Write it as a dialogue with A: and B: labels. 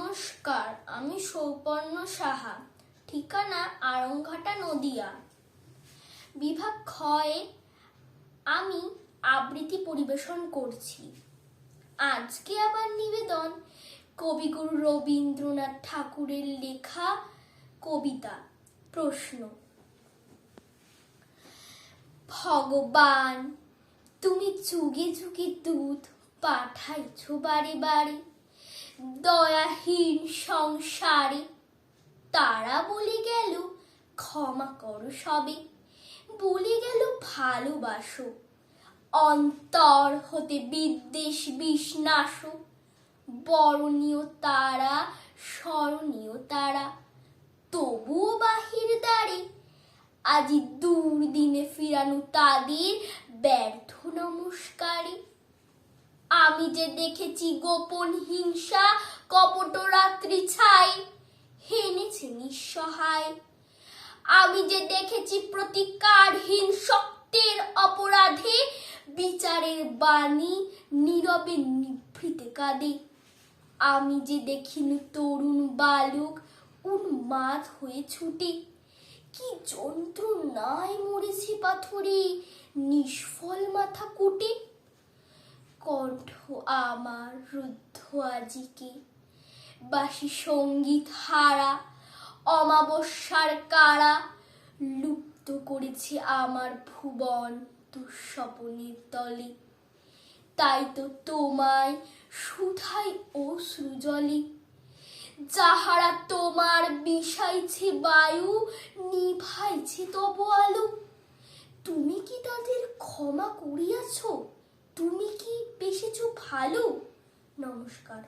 A: নমস্কার, আমি সৌপর্ণ সাহা, ঠিকানা আরংঘাটা নদিয়া। বিভাগ ক্ষয়ে আমি আবৃত্তি পরিবেশন করছি। আজকে আবার নিবেদন, কবিগুরু রবীন্দ্রনাথ ঠাকুরের লেখা কবিতা, প্রশ্ন। ভগবান, তুমি যুগে যুগে দুধ পাঠাইছো বারে বারে। দয়াহীন সংসারে। তারা বলে গেল, ক্ষমা করো সবে। বলে গেল, ভালোবাসো। অন্তর হতে বিদ্বেষ বিষ্ণাস। বরণীয় তারা, স্মরণীয় তারা। তবুও বাহির দ্বারে, আজি দূর দিনে ফিরানো তাদের ব্যর্থ নমস্কারে। আমি যে দেখেছি গোপন হিংসা কপট রাত্রি ছাই হেনেছে নিঃসহায়। আমি যে দেখেছি প্রতিকারহীন শক্তের অপরাধে, বিচারের বাণী নীরবে নিভৃতে কাঁদে। আমি যে দেখিনি তরুণ বালক, উন্মাদ হয়ে ছুটে। কি যন্ত্রণায় মরেছে পাথরে, নিষ্ফল মাথা কুটে। কণ্ঠ আমার রুদ্ধ আজিকে। বাসি সংগীত হারা, অমাবস্যার কারা লুপ্ত করেছে আমার ভুবন দুঃস্বপনের তলে। তাই তো তোমায় সুধাই অশ্রু জলে যাহারা তোমার বিষাইছে বায়ু, নিভাইছে তব আলো। তুমি কি তাদের ক্ষমা করিয়াছ? তুমি কি বেসেছ ভালো? নমস্কার।